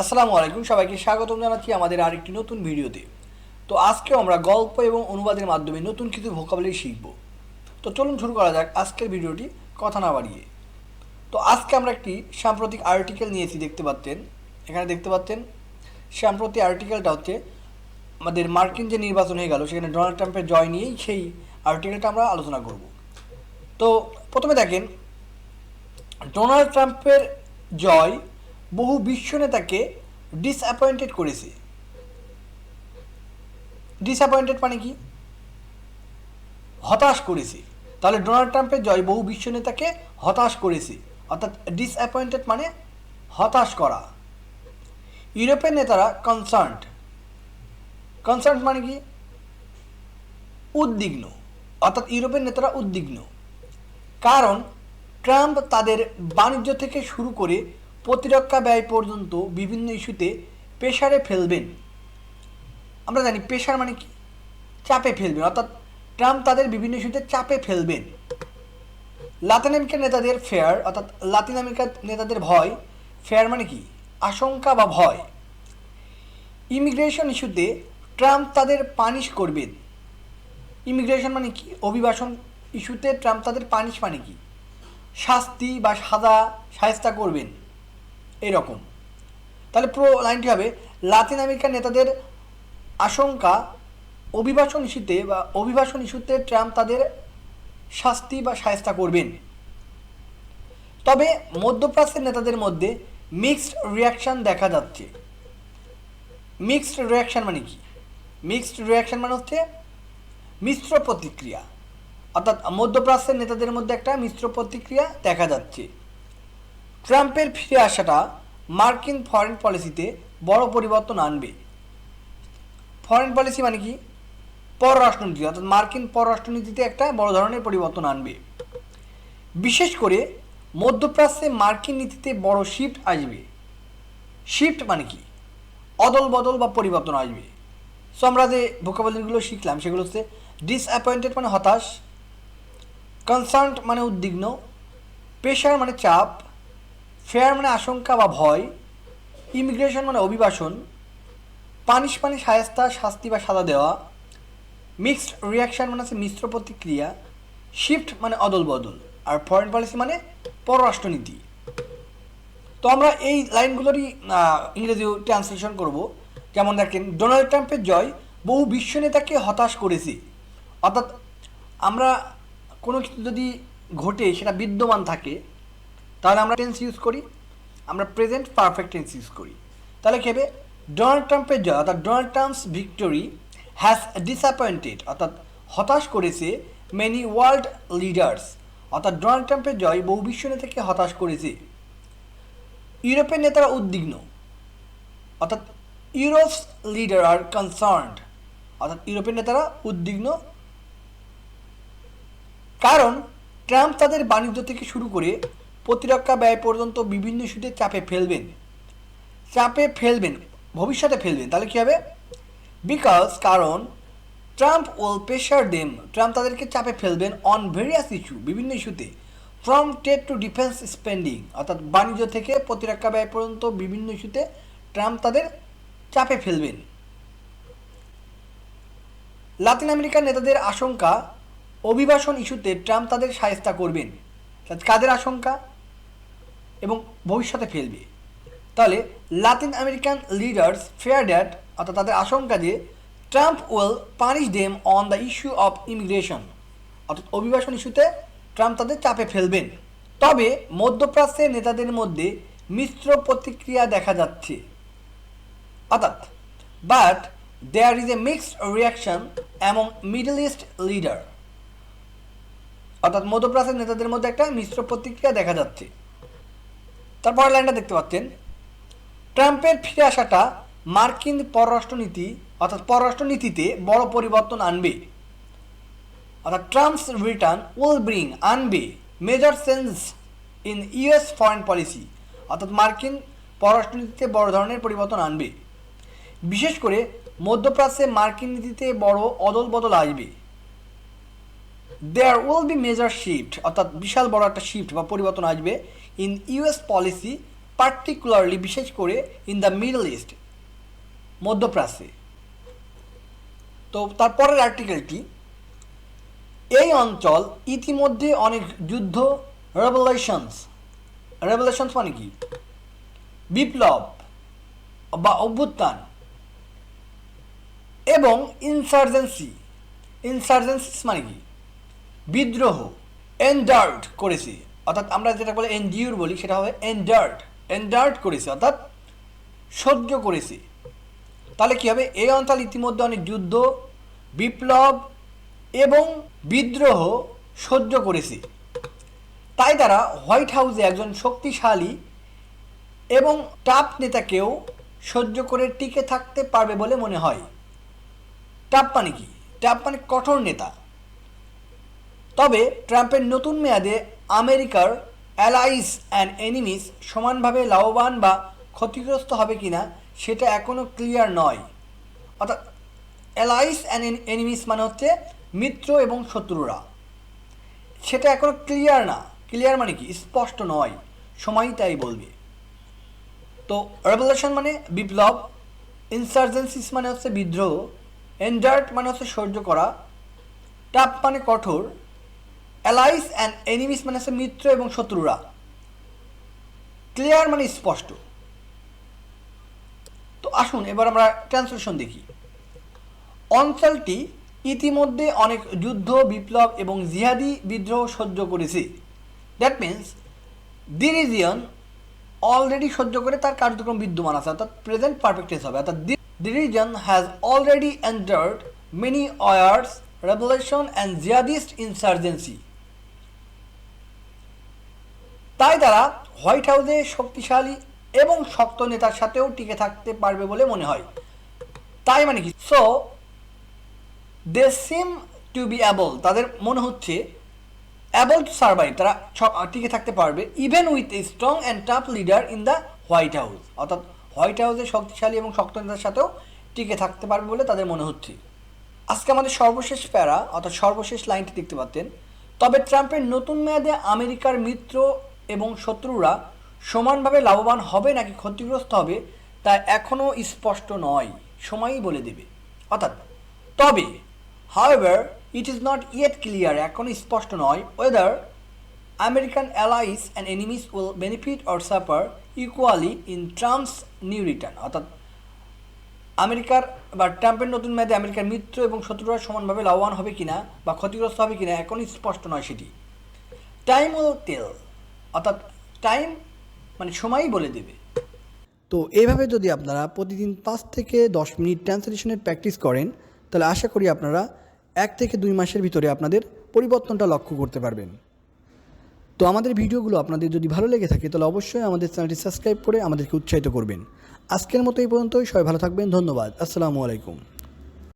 আসসালামু আলাইকুম, সবাইকে স্বাগতম জানাচ্ছি আমাদের আরেকটি নতুন ভিডিওতে। তো আজকেও আমরা গল্প এবং অনুবাদের মাধ্যমে নতুন কিছু ভোকাবলি শিখব। তো চলুন শুরু করা যাক আজকের ভিডিওটি কথা না বাড়িয়ে। তো আজকে আমরা একটি সাম্প্রতিক আর্টিকেল নিয়েছি, দেখতে পাচ্ছেন? এখানে দেখতে পাচ্ছেন? সাম্প্রতিক আর্টিকেলটা হচ্ছে আমাদের মার্কিন যে নির্বাচন হয়ে গেল, সেখানে ডোনাল্ড ট্রাম্পের জয় নিয়েই সেই আর্টিকেলটা আমরা আলোচনা করব। তো প্রথমে দেখেন ডোনাল্ড ট্রাম্পের জয় বহু বিশ্ব নেতাকে ডিসঅ্যাপয়েন্টেড করেছে। ডিসঅ্যাপয়েন্টেড মানে কি? হতাশ করেছে। তাহলে ডোনাল্ড ট্রাম্পের জয় বহু বিশ্ব নেতাকে হতাশ করেছে। অর্থাৎ ডিসঅ্যাপয়েন্টেড মানে হতাশ করা। ইউরোপের নেতারা কনসার্নড কনসার্ন মানে কি? উদ্বিগ্ন। অর্থাৎ ইউরোপের নেতারা উদ্বিগ্ন। কারণ ট্রাম্প তাদের বাণিজ্য থেকে শুরু করে প্রতিরক্ষা ব্যয় পর্যন্ত বিভিন্ন ইস্যুতে প্রেশারে ফেলবেন। আমরা জানি প্রেশার মানে কি? চাপে ফেলবেন। অর্থাৎ ট্রাম্প তাদের বিভিন্ন ইস্যুতে চাপে ফেলবেন। লাতিন আমেরিকার নেতাদের ফেয়ার, অর্থাৎ লাতিন আমেরিকার নেতাদের ভয়, ফেয়ার মানে কি? আশঙ্কা বা ভয়। ইমিগ্রেশন ইস্যুতে ট্রাম্প তাদের পানিশ করবেন। ইমিগ্রেশন মানে কি? অভিবাসন ইস্যুতে ট্রাম্প তাদের পানিশ মানে কি? শাস্তি বা সাজা সায়স্তা করবেন। এরকম। তাহলে পুরো লাইনটি হবে, লাতিন আমেরিকার নেতাদের আশঙ্কা, অভিবাসন ইস্যুতে বা অভিবাসন ইস্যুতে ট্রাম্প তাদের শাস্তি বা সায়স্তা করবেন। তবে মধ্যপ্রাচ্যের নেতাদের মধ্যে মিক্সড রিয়াকশান দেখা যাচ্ছে। মিক্সড রিয়াকশান মানে কি? মিক্সড রিয়াকশান মানে হচ্ছে মিশ্র প্রতিক্রিয়া। অর্থাৎ মধ্যপ্রাচ্যের নেতাদের মধ্যে একটা মিশ্র প্রতিক্রিয়া দেখা যাচ্ছে। ট্রাম্পের ফিরে আসাটা মার্কিন ফরেন পলিসিতে বড় পরিবর্তন আনবে। ফরেন পলিসি মানে কি? পররাষ্ট্রনীতি, অর্থাৎ মার্কিন পররাষ্ট্রনীতিতে একটা বড় ধরনের পরিবর্তন আনবে। বিশেষ করে মধ্যপ্রাচ্যে মার্কিন নীতিতে বড় শিফট আসবে। শিফট মানে কি? অদল বদল বা পরিবর্তন আসবে। সো আমরা যে ভোকাবলিগুলো শিখলাম, সেগুলো হচ্ছে ডিসঅ্যাপয়েন্টেড মানে হতাশ কনসার্ন মানে উদ্বিগ্ন প্রেশার মানে চাপ ফেয়ার মানে আশঙ্কা বা ভয় ইমিগ্রেশন মানে অভিবাসন পানিশ মানে সায়স্তা শাস্তি বা সাজা দেওয়া মিক্সড রিয়াকশান মানে হচ্ছে মিশ্র প্রতিক্রিয়া শিফট মানে অদল বদল, আর ফরেন পলিসি মানে পররাষ্ট্রনীতি। তো আমরা এই লাইনগুলোরই ইংরেজি ট্রান্সলেশন করব। যেমন দেখেন ডোনাল্ড ট্রাম্পের জয় বহু বিশ্ব নেতাকে হতাশ করেছে। অর্থাৎ আমরা কোনো কিছু যদি ঘটে, সেটা বিদ্যমান থাকে তাহলে আমরা টেন্স ইউজ করি, আমরা প্রেজেন্ট পারফেক্ট টেন্স ইউজ করি। তাহলে কী হবে? ডোনাল্ড ট্রাম্পের জয়, অর্থাৎ Donald Trump's victory has disappointed অর্থাৎ হতাশ করেছে মেনি ওয়ার্ল্ড লিডার্স অর্থাৎ ডোনাল্ড ট্রাম্পের জয় বহু বিশ্ব নেতাকে হতাশ করেছে। ইউরোপের নেতারা উদ্বিগ্ন, অর্থাৎ ইউরোপস লিডার আর কনসার্নড অর্থাৎ ইউরোপের নেতারা উদ্বিগ্ন। কারণ ট্রাম্প তাদের বাণিজ্য থেকে শুরু করে প্রতিরক্ষা ব্যয় পর্যন্ত বিভিন্ন ইস্যুতে চাপে ফেলবেন। চাপে ফেলবেন, ভবিষ্যতে ফেলবেন, তাহলে কী হবে? বিকজ কারণ ট্রাম্প ওল প্রেশার দেম ট্রাম্প তাদেরকে চাপে ফেলবেন অন ভেরিয়াস ইস্যু বিভিন্ন ইস্যুতে। From trade to defence spending অর্থাৎ বাণিজ্য থেকে প্রতিরক্ষা ব্যয় পর্যন্ত বিভিন্ন ইস্যুতে ট্রাম্প তাদের চাপে ফেলবেন। লাতিন আমেরিকার নেতাদের আশঙ্কা, অভিবাসন ইস্যুতে ট্রাম্প তাদের সায়স্তা করবেন। কাদের আশঙ্কা? এবং ভবিষ্যতে ফেলবে তাহলে Latin American leaders fear that অর্থাৎ তাদের আশঙ্কা যে Trump will punish them on the issue of immigration অর্থাৎ অভিবাসন ইস্যুতে ট্রাম্প তাদের চাপে ফেলবেন। তবে মধ্যপ্রাচ্যের নেতাদের মধ্যে মিশ্র প্রতিক্রিয়া দেখা যাচ্ছে। অর্থাৎ but there is a mixed reaction among Middle East leader অর্থাৎ মধ্যপ্রাচ্যের নেতাদের মধ্যে একটা মিশ্র প্রতিক্রিয়া দেখা যাচ্ছে। তারপরের লাইনটা দেখতে পাচ্ছেন। ট্রাম্পের ফিরে আসাটা মার্কিন পররাষ্ট্রনীতি, অর্থাৎ পররাষ্ট্রনীতিতে বড় পরিবর্তন আনবে। অর্থাৎ ট্রাম্পস রিটার্ন উইল ব্রিং আনবে major change in US foreign policy অর্থাৎ মার্কিন পররাষ্ট্রনীতিতে বড় ধরনের পরিবর্তন আনবে। বিশেষ করে মধ্যপ্রাচ্যে মার্কিন নীতিতে বড় অদল বদল আসবে। There will be major shift অর্থাৎ বিশাল বড় একটা শিফট বা পরিবর্তন আসবে ইন ইউএস পলিসি পার্টিকুলারলি বিশেষ করে ইন দ্য মিডল ইস্ট মধ্যপ্রাচ্যে। তো তারপরের আর্টিকেলটি এই অঞ্চল ইতিমধ্যে অনেক যুদ্ধ রেভলিউশনস রেভলিউশনস মানে কি? বিপ্লব বা অভ্যুত্থান এবং ইনসার্জেন্সি ইনসার্জেন্সিস মানে কি? বিদ্রোহ এন্ডার্ড করেছি। অর্থাৎ আমরা যেটা বলে এনডিউর বলি, সেটা হবে এন্ডার্ড এন্ডার্ড করেছি, অর্থাৎ সহ্য করেছি। তাহলে কী হবে? এই অঞ্চল ইতিমধ্যে অনেক যুদ্ধ, বিপ্লব এবং বিদ্রোহ সহ্য করেছি। তাই তারা হোয়াইট হাউসে একজন শক্তিশালী এবং টাপ নেতাকেও সহ্য করে টিকে থাকতে পারবে বলে মনে হয়। টাপ মানে কি? টাপ মানে কঠোর নেতা। তবে ট্রাম্পের নতুন মেয়াদে আমেরিকার অ্যালাইস অ্যান্ড এনিমিস সমানভাবে লাভবান বা ক্ষতিগ্রস্ত হবে কিনা সেটা এখনও ক্লিয়ার নয়। অর্থাৎ অ্যালাইস অ্যান্ড এনিমিস মানে হচ্ছে মিত্র এবং শত্রুরা। সেটা এখনও ক্লিয়ার না। ক্লিয়ার মানে কি? স্পষ্ট নয়। সময়ই তাই বলবে। তো রেভলিউশন মানে বিপ্লব, ইনসার্জেন্সিস মানে হচ্ছে বিদ্রোহ, এন্ডার্ট মানে হচ্ছে সহ্য করা টাপ মানে কঠোর অ্যালাইস অ্যান্ড এনিমিস মানে হচ্ছে মিত্র এবং শত্রুরা। ক্লিয়ার মানে স্পষ্ট। তো আসুন, এবার আমরা ট্রান্সলেশন দেখি। অঞ্চলটি ইতিমধ্যে অনেক যুদ্ধ, বিপ্লব এবং জিহাদি বিদ্রোহ সহ্য করেছে। That means the region already সহ্য করে, তার কার্যক্রম বিদ্যমান আছে, অর্থাৎ প্রেজেন্ট পারফেক্টেন্স হবে। অর্থাৎ the reason has already entered many wars revolution and jihadist insurgency তাই তারা হোয়াইট হাউসে শক্তিশালী এবং শক্ত নেতার সাথেও টিকে থাকতে পারবে বলে মনে হয়। তাই মানে কি? So they seem to be able তাদের মনে হচ্ছে অ্যাবল টু সার্ভাইভ তারা টিকে থাকতে পারবে even with a strong and tough leader in the White House অর্থাৎ হোয়াইট হাউসে শক্তিশালী এবং শক্ত নেতার সাথেও টিকে থাকতে পারবে বলে তাদের মনে হচ্ছে। আজকে আমাদের সর্বশেষ প্যারা, অর্থাৎ সর্বশেষ লাইনটি দেখতে পাচ্ছেন। তবে ট্রাম্পের নতুন মেয়াদে আমেরিকার মিত্র এবং শত্রুরা সমানভাবে লাভবান হবে নাকি ক্ষতিগ্রস্ত হবে তা এখনও স্পষ্ট নয়। সময়ই বলে দেবে। অর্থাৎ, তবে however it is not yet clear এখনও স্পষ্ট নয় whether American allies and enemies will benefit or suffer equally in Trump's new return অর্থাৎ, আমেরিকার বা ট্রাম্পের নতুন মেয়াদে আমেরিকার মিত্র এবং শত্রুরা সমানভাবে লাভবান হবে কিনা বা ক্ষতিগ্রস্ত হবে কিনা এখনই স্পষ্ট নয় সেটি। টাইম উইল টেল অর্থাৎ টাইম মানে সময়ই বলে দেবে। তো এইভাবে যদি আপনারা প্রতিদিন পাঁচ থেকে দশ মিনিট ট্রান্সলেশনের প্র্যাকটিস করেন, তাহলে আশা করি আপনারা এক থেকে দুই মাসের ভিতরে আপনাদের পরিবর্তনটা লক্ষ্য করতে পারবেন। তো আমাদের ভিডিওগুলো আপনাদের যদি ভালো লেগে থাকে, তাহলে অবশ্যই আমাদের চ্যানেলটি সাবস্ক্রাইব করে আমাদেরকে উৎসাহিত করবেন। আজকের মতো এই পর্যন্তই, সবাই ভালো থাকবেন, ধন্যবাদ, আসসালামু আলাইকুম।